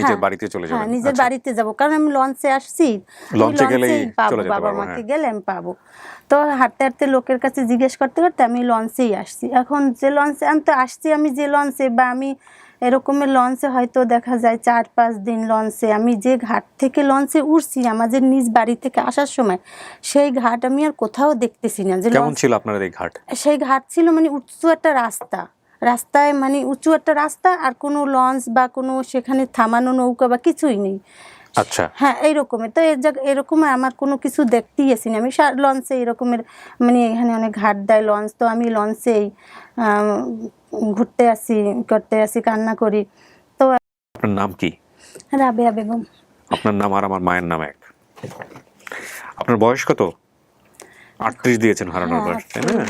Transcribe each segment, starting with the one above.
নিজের হ্যাঁ, বাড়িতে চলে হ্যাঁ যাবেন। নিজের আচ্ছা। বাড়িতে যাব। কারণ আমি লঞ্চে আসছি লঞ্চে পাবো বাবা মাকে। গেলে আমি পাবো। তো হাঁটতে হাঁটতে লোকের কাছে জিজ্ঞেস করতে করতে আমি লঞ্চেই আসছি। এখন যে লঞ্চে আমি তো আসছি আমি যে লঞ্চে বা আমি এরকমের লঞ্চে হয়তো দেখা যায় চার পাঁচ দিন লঞ্চে আমি যে ঘাট থেকে লঞ্চে উঠছি আমাদের নিজ বাড়ি থেকে আসার সময় সেই ঘাট আমি আর কোথাও দেখতেছি না। যে কেমন লঞ্চ ছিল আপনার এই ঘাট? সেই ঘাট ছিল মানে উঁচু একটা রাস্তা। রাস্তায় মানে উঁচু একটা রাস্তা আর কোনো লঞ্চ বা কোনো সেখানে থামানো নৌকা বা কিছুই নেই। আচ্ছা। হ্যাঁ এইরকমের তো এর জায়গা এরকম আমার কোনো কিছু দেখতেই আসি না। আমি লঞ্চে এরকমের মানে এখানে অনেক ঘাট দেয় লঞ্চ। তো আমি লঞ্চেই ঘুরতে আসি করতে আসি কান্না করি। তো আপনার নাম কি? রাবেয়া বেগম। আপনার নাম আর আমার মায়ের নাম এক। আপনার বয়স কত? আটত্রিশ দিয়েছেন হারানোর হ্যাঁ, বার তাই না?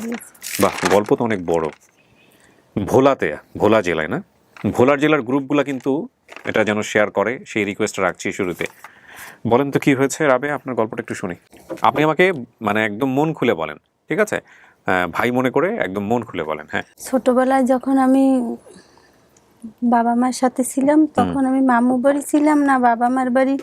বাহ গল্প তো অনেক বড়। ভোলাতে ভোলা জেলায় না? ভোলার জেলার গ্রুপগুলা কিন্তু এটা যেন শেয়ার করে সেই রিকোয়েস্ট রাখছি শুরুতে। বলেন তো কি হয়েছে? রাবে আপনার গল্পটা একটু শুনি। আপনি আমাকে মানে একদম মন খুলে বলেন ঠিক আছে? আহ, ভাই মনে করে একদম মন খুলে বলেন হ্যাঁ। ছোটবেলায় যখন আমি বাবা মার সাথে ছিলাম তখন আমি মামু বাড়ি ছিলাম না বাবা মার বাড়ি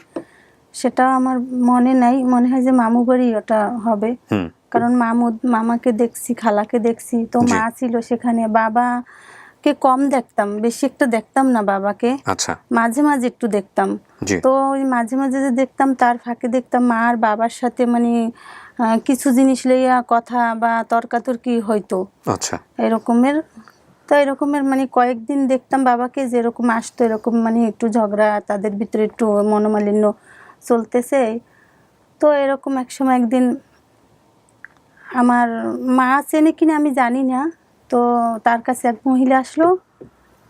সেটাও আমার মনে নাই। মনে হয় যে মামু বাড়ি ওটা হবে। হুম। কারণ মামু মামাকে দেখছি খালাকে দেখছি। তো মা ছিল সেখানে। বাবাকে কম দেখতাম বেশি একটা দেখতাম না বাবাকে। আচ্ছা। মাঝে মাঝে একটু দেখতাম। তো ওই মাঝে মাঝে যে দেখতাম তার ফাঁকে দেখতাম মা আর বাবার সাথে মানে কিছু জিনিস লইয়া কথা বা তর্কাতর্কি হইতো। আচ্ছা। এরকমের তো এরকমের মানে কয়েকদিন দেখতাম বাবাকে যেরকম আসতো এরকম মানে একটু ঝগড়া তাদের ভিতরে একটু মনোমালিন্য চলতেছে। তো এরকম এক সময় একদিন আমার মা চেনে কিনা আমি জানি না। তো তার কাছে এক মহিলা আসলো।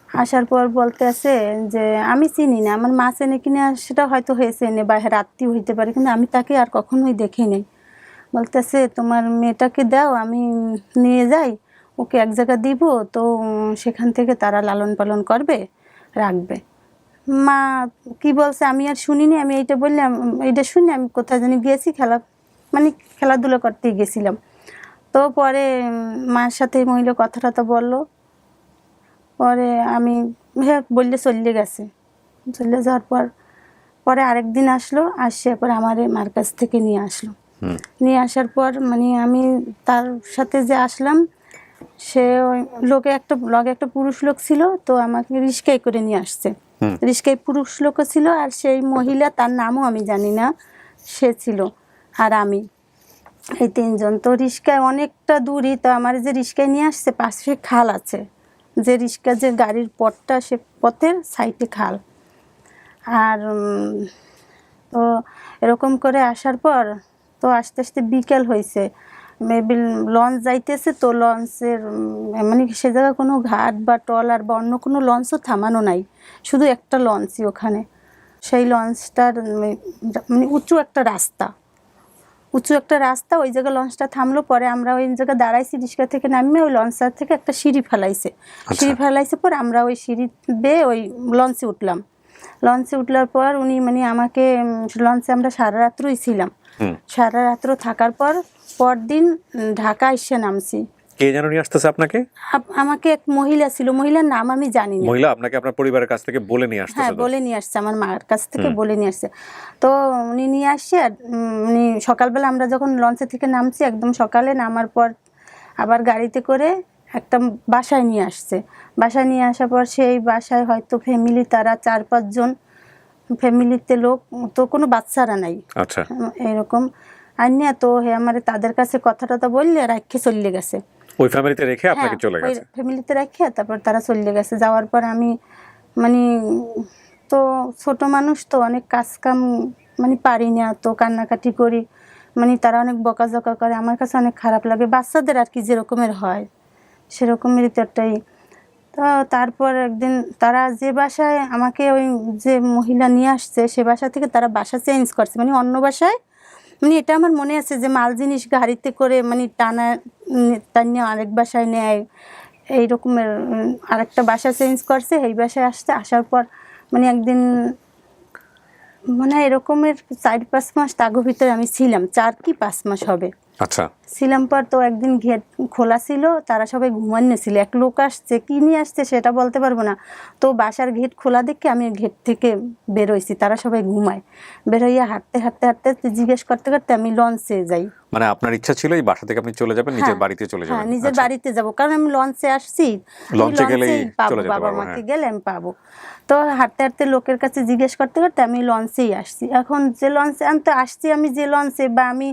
আসার পর বলতে আছে যে, আমি চিনি না, আমার মা চেনে কিনা সেটা হয়তো হয়েছে এনে বা রাত্রি হইতে পারে, কিন্তু আমি তাকে আর কখনোই দেখি নাই। বলতেছে, তোমার মেয়েটাকে দাও, আমি নিয়ে যাই, ওকে এক জায়গা দিব, তো সেখান থেকে তারা লালন পালন করবে, রাখবে। মা কি বলছে, আমি আর শুনিনি আমি এইটা বললাম, এইটা শুনি আমি কোথায় জানি গিয়েছি, খেলা মানে খেলাধুলা করতেই গেছিলাম। তো পরে উম, মার সাথে মহিলা কথা টথা বলল। পরে আমি হ্যাঁ বললে চললে গেছে। চলে যাওয়ার পর পরে আরেক দিন আসলো আসে পরে আমার মার কাছ থেকে নিয়ে আসলো। নিয়ে আসার পর মানে আমি তার সাথে যে আসলাম সে ওই লোকে একটা লগে একটা পুরুষ লোক ছিল তো আমাকে রিস্কায় করে নিয়ে আসছে। হুম। রিস্কায় পুরুষ লোকও ছিল আর সেই মহিলা তার নামও আমি জানি না সে ছিল আর আমি। এই তিনজন। তো রিস্কায় অনেকটা দূরই, তো আমার যে রিস্কায় নিয়ে আসছে, পাশে খাল আছে। যে রিস্কা, যে গাড়ির পথটা, সে পথের সাইডে খাল। আর তো এরকম করে আসার পর, তো আস্তে আস্তে বিকেল হয়েছে মেবি লঞ্চ যাইতেছে, তো লঞ্চের মানে সে জায়গায় কোনো ঘাট বা ট্রলার বা অন্য কোনো লঞ্চও থামানো নাই। শুধু একটা লঞ্চই ওখানে। সেই লঞ্চটার মানে উঁচু একটা রাস্তা। উঁচু একটা রাস্তা ওই জায়গায় লঞ্চটা থামলো পরে আমরা ওই জায়গায় দাঁড়াইছি রিক্সা থেকে নামিয়ে ওই লঞ্চার থেকে একটা সিঁড়ি ফেলাইছে। সিঁড়ি ফেলাইছে পর আমরা ওই সিঁড়ি বেয়ে ওই লঞ্চে উঠলাম। লঞ্চে উঠলার পর উনি মানে আমাকে লঞ্চে আমরা সারা রাত্রই ছিলাম। সারা রাত্র থাকার পর পরদিন ঢাকা এসে নামছি। কে যেন নিয়ে আসতেছে আপনাকে? আমাকে এক মহিলা ছিল মহিলার নাম আমি জানি না। মহিলা আপনাকে আপনার পরিবারের কাছ থেকে বলে নিয়ে আসতেছে হ্যাঁ বলে নিয়ে আসছে আমার মার কাছ থেকে বলে নিয়ে আসছে। তো উনি নিয়ে আসছে উনি সকালবেলা আমরা যখন লঞ্চে থেকে নামছি একদম সকালে নামার পর আবার গাড়িতে করে একটা বাসায় নিয়ে আসছে। বাসায় নিয়ে আসার পর সেই বাসায় হয়তো ফ্যামিলি তারা চার পাঁচজন ফ্যামিলিতে লোক তো কোনো বাচ্চারা নাই। আচ্ছা। এরকম আনিয়া তো হে আমার তাদের কাছে কথাটা তো বললে রাখে চলে গেছে। ওই ফ্যামিলিতে রেখে আপনাকে হ্যাঁ, চলে গেছে? ফ্যামিলিতে রাখে তারপর তারা চলে গেছে। যাওয়ার পর আমি মানে তো ছোট মানুষ তো অনেক কাজ কাম মানে পারি না তো কান্নাকাটি করি। মানে তারা অনেক বকাঝকা করে আমার কাছে অনেক খারাপ লাগে। বাচ্চাদের আর কি যেরকমের হয় সেরকমেরই তো একটাই। তো তারপর একদিন তারা যে বাসায় আমাকে ওই যে মহিলা নিয়ে আসছে সে বাসা থেকে তারা বাসা চেঞ্জ করছে। মানে অন্য বাসায় মানে এটা আমার মনে আছে যে মাল জিনিস গাড়িতে করে মানে টানা টানিয়ে আরেক বাসায় নেয়। এই রকমের আরেকটা বাসা চেঞ্জ করছে, এই বাসায় আসতে আসার পর মানে একদিন মানে এরকমের চার পাঁচ মাস তাগো ভিতরে আমি ছিলাম, চার কি পাঁচ মাস হবে। আচ্ছা। ছিলাম তো একদিন গেট খোলা ছিল তারা সবাই ঘুমান্য ছিল এক লোক আসছে কি নিয়ে আসছে সেটা বলতে পারব না। তো বাসার গেট খোলা দেখে আমি গেট থেকে বেরোইছি তারা সবাই ঘুমায়। বেরোইয়া হাঁটতে হাঁটতে হাঁটতে জিজ্ঞেস করতে করতে আমি লঞ্চে যাই। মানে আপনার ইচ্ছা ছিল এই বাসা থেকে আপনি চলে যাবেন নিজের হ্যাঁ, বাড়িতে চলে যাবেন। হ্যাঁ নিজের আচ্ছা। বাড়িতে যাব কারণ আমি লঞ্চে আসছি লঞ্চে গেলেই পাবো চলে যেতে বাবা মাকে হ্যাঁ। গেলে আমি পাবো। তো হাঁটতে হাঁটতে লোকের কাছে জিজ্ঞেস করতে করতে আমি লঞ্চেই আসছি। এখন যে লঞ্চে আমি তো আসছি আমি যে লঞ্চে বা আমি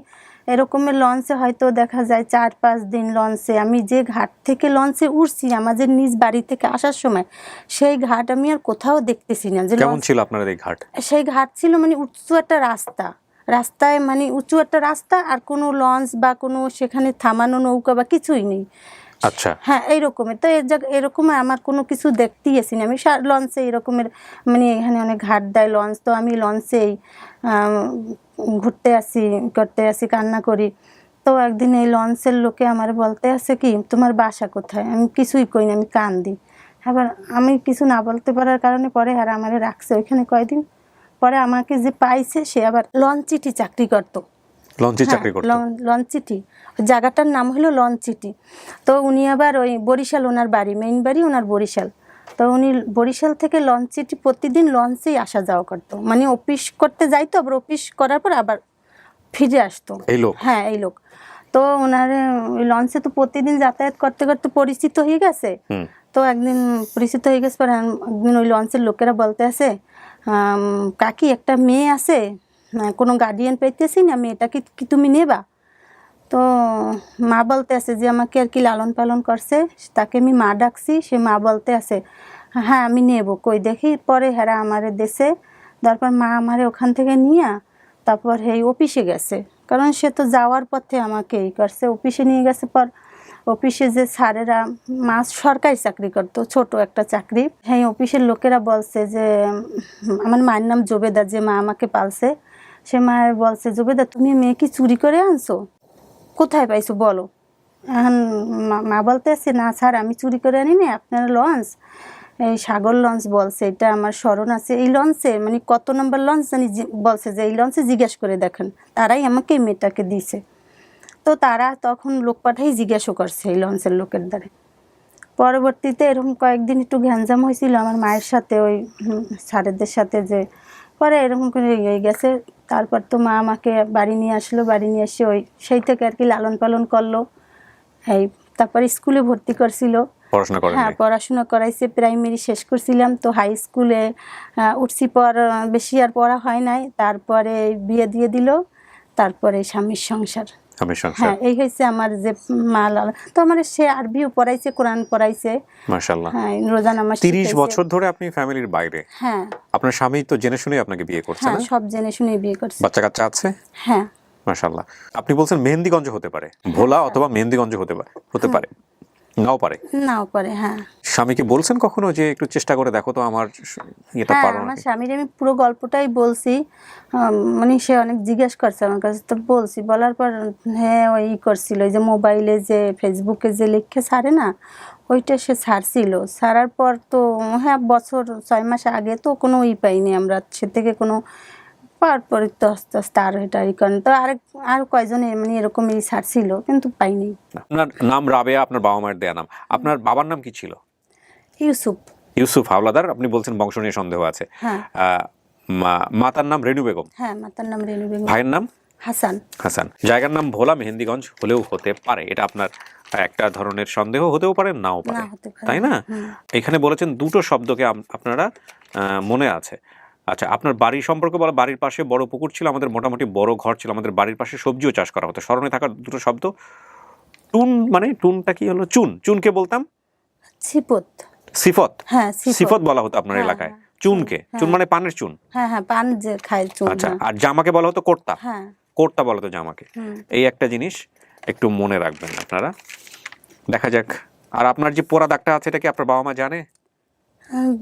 এরকমের লঞ্চে হয়তো দেখা যায় চার পাঁচ দিন লঞ্চে আমি যে ঘাট থেকে লঞ্চে উঠছি আমাদের নিজ বাড়ি থেকে আসার সময় সেই ঘাট আমি আর কোথাও দেখতেছি না। যে কেমন লঞ্চ ছিল আপনার এই ঘাট? সেই ঘাট ছিল মানে উঁচু একটা রাস্তা। রাস্তায় মানে উঁচু একটা রাস্তা আর কোনো লঞ্চ বা কোনো সেখানে থামানো নৌকা বা কিছুই নেই। আচ্ছা। হ্যাঁ এইরকমের তো এরকম আমার কোনো কিছু দেখতেই আসি না আমি লঞ্চে এরকমের মানে এখানে অনেক ঘাট দেয় লঞ্চ। তো আমি লঞ্চেই ঘুরতে আসি, করতে আসি, কান্না করি। তো একদিন এই লঞ্চের লোকে আমার বলতে আছে কি, তোমার বাসা কোথায়? আমি কিছুই কই না, আমি কান্দি। আবার আমি কিছু না বলতে পারার কারণে পরে আর আমারে রাখছে। ওইখানে কয়দিন পরে আমাকে যে পাইছে, সে আবার লঞ্চিটি চাকরি করতো। লঞ্চে হ্যাঁ, চাকরি করতেন লন- লঞ্চিটি। জায়গাটার নাম হলো লঞ্চিটি। তো উনি আবার ওই বরিশাল ওনার বাড়ি মেইন বাড়ি ওনার বরিশাল। তো উনি বরিশাল থেকে লঞ্চিটি প্রতিদিন লঞ্চেই আসা যাওয়া করতো। মানে অফিস করতে যাইতো আবার অফিস করার পর আবার ফিরে আসতো। এই লোক? হ্যাঁ এই লোক। তো ওনার লঞ্চে তো প্রতিদিন যাতায়াত করতে করতে পরিচিত হয়ে গেছে। তো একদিন পরিচিত হয়ে গেছে পরে একদিন ওই লঞ্চের লোকেরা বলতে আছে কাকি একটা মেয়ে আছে কোনো গার্ডিয়ান পাইতেছি না মেয়েটাকে কি তুমি নেবা? তো মা বলতে আছে যে আমাকে আর কি লালন পালন করছে, তাকে আমি মা ডাকছি, সে মা বলতে আছে হ্যাঁ আমি নেব। কই দেখি, পরে হেরা আমারে দেশে তারপর মা আমারে ওখান থেকে নিয়ে, তারপর এই অফিসে গেছে। কারণ সে তো যাওয়ার পথে আমাকে এই করছে, অফিসে নিয়ে গেছে পর অফিসে যে স্যারেরা, মা সরকারি চাকরি করতো, ছোট একটা চাকরি হ্যাঁ অফিসের লোকেরা বলছে যে, আমার মায়ের নাম জবেদা, যে মা আমাকে পালছে। সে মায়ের বলছে, জুবেদা, তুমি মেয়ে কি চুরি করে আনছো? কোথায় পাইছো বলো? এখন মা- বলতে আছে না স্যার, আমি চুরি করে আনি না আপনার লঞ্চ। এই সাগর লঞ্চ বলছে, এটা আমার স্মরণ আছে। এই লঞ্চে মানে কত নম্বর লঞ্চ জানি বলছে যে, এই লঞ্চে জিজ্ঞেস করে দেখেন, তারাই আমাকে মেয়েটাকে দিয়েছে। তো তারা তখন লোক পাঠাই জিজ্ঞাসা করছে এই লঞ্চের লোকের দ্বারে। পরবর্তীতে এরকম কয়েকদিন একটু গ্যাঞ্জাম হয়েছিল, আমার মায়ের সাথে ওই স্যারেদের সাথে যে, পরে এরকম করে ইয়ে গেছে। তারপর তো মা আমাকে বাড়ি নিয়ে আসলো বাড়ি নিয়ে এসে ওই সেই থেকে আর কি লালন পালন করল। এই তারপর স্কুলে ভর্তি করছিল। পড়াশোনা করেন হ্যাঁ পড়াশোনা করাইছে প্রাইমারি শেষ করছিলাম। তো হাই স্কুলে উঠছি পর বেশি আর পড়া হয় নাই। তারপরে বিয়ে দিয়ে দিল। তারপরে স্বামীর সংসার। সংসার। হ্যাঁ এই হয়েছে আমার যে মাল তো আমার সে আরবিও পড়াইছে কোরআন পড়াইছে। মাশাআল্লাহ। হ্যাঁ রোজা নামাজ তিরিশ শিখাইছে। বছর ধরে আপনি ফ্যামিলির বাইরে। হ্যাঁ। আপনার স্বামী তো জেনে শুনে আপনাকে বিয়ে করছে হ্যাঁ না? সব জেনে শুনে বিয়ে করছে। বাচ্চা কাচ্চা আছে? হ্যাঁ। মাশাআল্লাহ। আপনি বলছেন মেহেন্দিগঞ্জ হতে পারে। ভোলা অথবা মেহেন্দিগঞ্জ হতে পারে হতে পারে। নাও পারে। নাও পারে হ্যাঁ। স্বামীকে বলছেন কখনো যে একটু চেষ্টা করে দেখো তো আমার ইয়েটা হ্যাঁ পারো আমার স্বামীর আমি পুরো গল্পটাই বলছি। মানে সে অনেক জিজ্ঞেস করছে আমার কাছে তো বলছি বলার পর হ্যাঁ ওই করছিল যে মোবাইলে যে ফেসবুকে যে লিখে ছাড়ে না ওইটা সে ছাড়ছিল। ছাড়ার পর তো হ্যাঁ বছর ছয় মাস আগে তো কোনো ই পাইনি আমরা সে থেকে কোনো পাওয়ার পরে তো আস্তে আস্তে আর এটা ই করেন। তো আরেক আর কয়জনে মানে এরকমই ছাড়ছিল কিন্তু পাইনি। আপনার নাম রাবেয়া আপনার বাবা মায়ের দেয়া নাম। আপনার বাবার নাম কি ছিল? ইউসুফ। ইউসুফ হাওলাদার আপনি বলছেন বংশ নিয়ে সন্দেহ আছে। হ্যাঁ। মাতার নাম রেণু বেগম। হ্যাঁ মাতার নাম রেনু বেগম। ভাইয়ের নাম? হাসান। হাসান। জায়গার নাম ভোলা মেহেন্দিগঞ্জ হলেও হতে পারে। এটা আপনার একটা ধরনের সন্দেহ হতেও পারে নাও পারে। তাই না? এখানে বলেছেন দুটো শব্দকে আপনারা মনে আছে। আচ্ছা আপনার বাড়ির সম্পর্কে বলা বাড়ির পাশে বড় পুকুর ছিল আমাদের মোটামুটি বড় ঘর ছিল আমাদের বাড়ির পাশে সবজিও চাষ করা হতো। স্মরণে থাকার দুটো শব্দ। টুন মানে টুনটা কি হলো? চুন। চুনকে বলতাম? সিপত। সিফত? হ্যাঁ সিফত। বলা হতো আপনার হ্যাঁ, এলাকায়। হ্যাঁ, চুনকে? হ্যাঁ। চুন মানে পানের চুন? হ্যাঁ হ্যাঁ পান যে খায় চুন আচ্ছা। আর জামাকে বলা হতো কোর্তা? হ্যাঁ। কোর্তা বলা হতো জামাকে। এই একটা জিনিস একটু মনে রাখবেন আপনারা। দেখা যাক। আর আপনার যে পোড়া দাগটা আছে এটা কি আপনার বাবা মা জানে?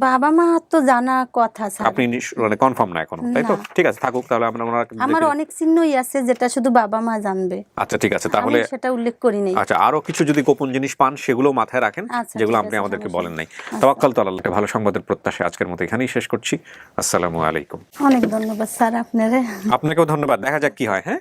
বাবা মা তো জানা কথা স্যার। আপনি মানে কনফার্ম না এখনও তাই তো? ঠিক আছে থাকুক তাহলে আমরা আমার অনেক চিহ্নই আছে যেটা শুধু বাবা মা জানবে। আচ্ছা ঠিক আছে তাহলে সেটা উল্লেখ করি নাই। আচ্ছা আরও কিছু যদি গোপন জিনিস পান সেগুলো মাথায় রাখেন আচ্ছা, যেগুলো আপনি আমাদেরকে বলেন নাই। আচ্ছা। তাওয়াক্কাল তো আল্লাহ ভালো সংবাদের প্রত্যাশা আজকের মতো এখানেই শেষ করছি। আসসালামু আলাইকুম। অনেক ধন্যবাদ স্যার আপনারে। আপনাকেও ধন্যবাদ দেখা যাক কি হয় হ্যাঁ?